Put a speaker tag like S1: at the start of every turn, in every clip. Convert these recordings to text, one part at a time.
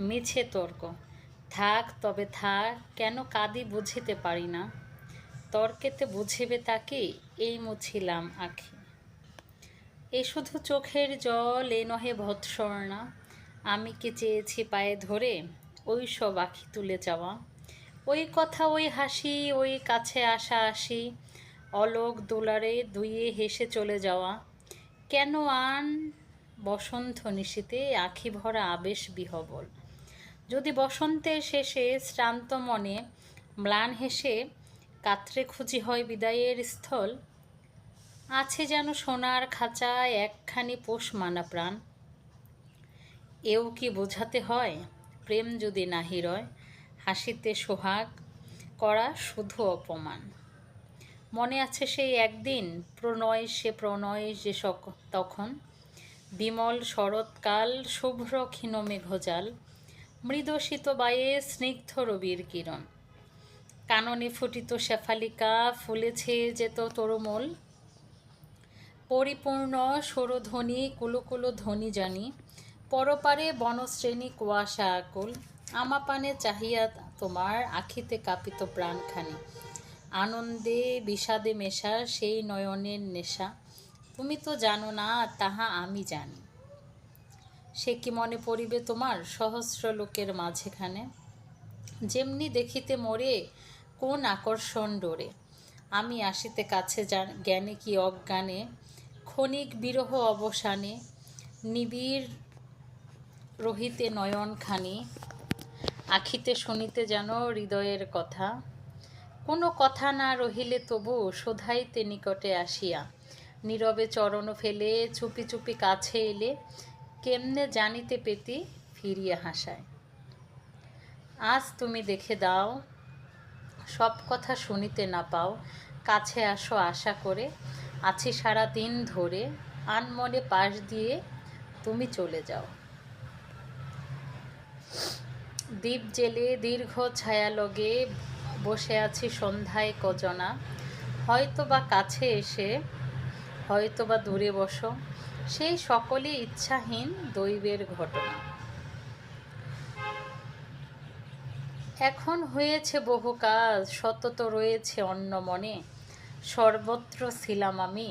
S1: মিছে তর্ক। থাক, তবে থাক কেন কাঁদি বুঝিতে পারি না। তর্কেতে বুঝিবে তাকে, এই মুছিলাম আখি। এ শুধু চোখের জল, এ নহে ভৎসর্ণা আমি কি চেয়েছি পায়ে ধরে? ওই সব আখি তুলে যাওয়া ওই কথা, ওই হাসি, ওই কাছে আসা আসি। অলোক দোলারে দুইয়ে হেসে চলে যাওয়া। কেন আন বসন্ত নিশীতে আখি ভরা আবেশ বিহবল। যদি বসন্তের শেষে শ্রান্ত মনে ম্লান হেসে কাত্রে খুঁজি হয় বিদায়ের স্থল, আছে যেন সোনার খাঁচায় একখানি পোষ মানা প্রাণ। এও কি বোঝাতে হয়, প্রেম যদি না হিরয় হাসিতে সোহাগ করা শুধু অপমান। মনে আছে সেই একদিন, প্রণয় সে প্রণয় যে তখন বিমল শরৎকাল শুভ্র ক্ষীণ মেঘজাল মৃদু শীত বায়ে স্নিগ্ধ রবির কিরণ। কাননে ফুটিত শেফালিকা ফুলেছে যেত তরুমল। পরিপূর্ণ সরধ্বনি কুলুকুলো ধ্বনি জানি। পরপারে বনশ্রেণী কুয়াশা আকুল। আমাপানে চাহিয়া তোমার আখিতে কাঁপিত প্রাণখানি। আনন্দে বিষাদে মেশা সেই নয়নের নেশা। তুমি তো জানো না, তাহা আমি জানি। সে কি মনে পড়িবে তোমার সহস্র লোকের মাঝেখানে? যেমনি দেখিতে মোরে কোন আকর্ষণ ডোরে। আমি আসিতে কাছে জ্ঞানে কি অজ্ঞানে? ক্ষণিক বিরহ অবসানে, নিবিড় রহিতে নয়নখানি। আখিতে শুনিতে যেন হৃদয়ের কথা। কোনো কথা না রহিলে তবু শোধাইতে নিকটে আসিয়া। নীরবে চরণ ফেলে, চুপি চুপি কাছে এলে কেমনে জানিতে পেতি ফিরিয়া হাসায়। আজ তুমি দেখে দাও, সব কথা শুনিতে না পাও, কাছে আসো আশা করে, আছি সারা দিন ধরে, আনমনে পাশ দিয়ে তুমি চলে যাও। দ্বীপ জেলে দীর্ঘ ছায়ালগে বসে আছি সন্ধ্যায় কজনা। হয়তো বা কাছে এসে হয়তো বা দূরে বসো সেই সকলই ইচ্ছাহীন দৈবের ঘটনা। এখন হয়েছে বহু কাজ সতত রয়েছে অন্য মনে। সর্বত্র ছিলাম আমি,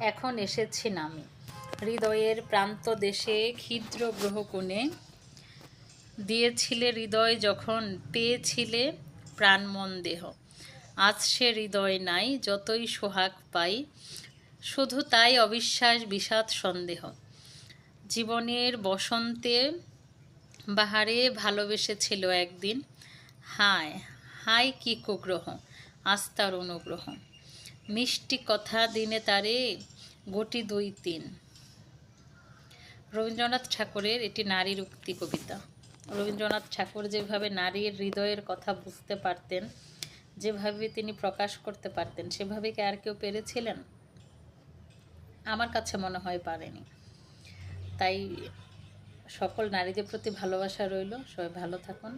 S1: এখন এসেছি নামি। হৃদয়ের প্রান্ত দেশে ক্ষিদ্র গ্রহকোণে দিয়েছিলে হৃদয় যখন, পেয়েছিলে প্রাণমন দেহ। আজ সে হৃদয় নাই, যতই সোহাগ পাই শুধু তাই অবিশ্বাস, বিষাদ, সন্দেহ। জীবনের বসন্তে বাহারে ভালোবেসেছিল একদিন, হায় হায় কি কুগ্রহ আস্তার অনুগ্রহ। মিষ্টি কথা দিনে তারে, গোটি দুই তিন। রবীন্দ্রনাথ ঠাকুরের এটি নারীর উক্তি কবিতা। রবীন্দ্রনাথ ঠাকুর যেভাবে নারীর হৃদয়ের কথা বুঝতে পারতেন, যেভাবে তিনি প্রকাশ করতে পারতেন, সেভাবে কি আর কেউ পেরেছিলেন? আমার কাছে মনে হয় পারেনি। তাই সকল নারীদের প্রতি ভালোবাসা রইল। সবাই ভালো থাকুন,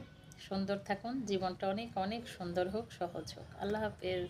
S1: সুন্দর থাকুন। জীবনটা অনেক অনেক সুন্দর হোক, সহজ হোক। আল্লাহ হাফেজ।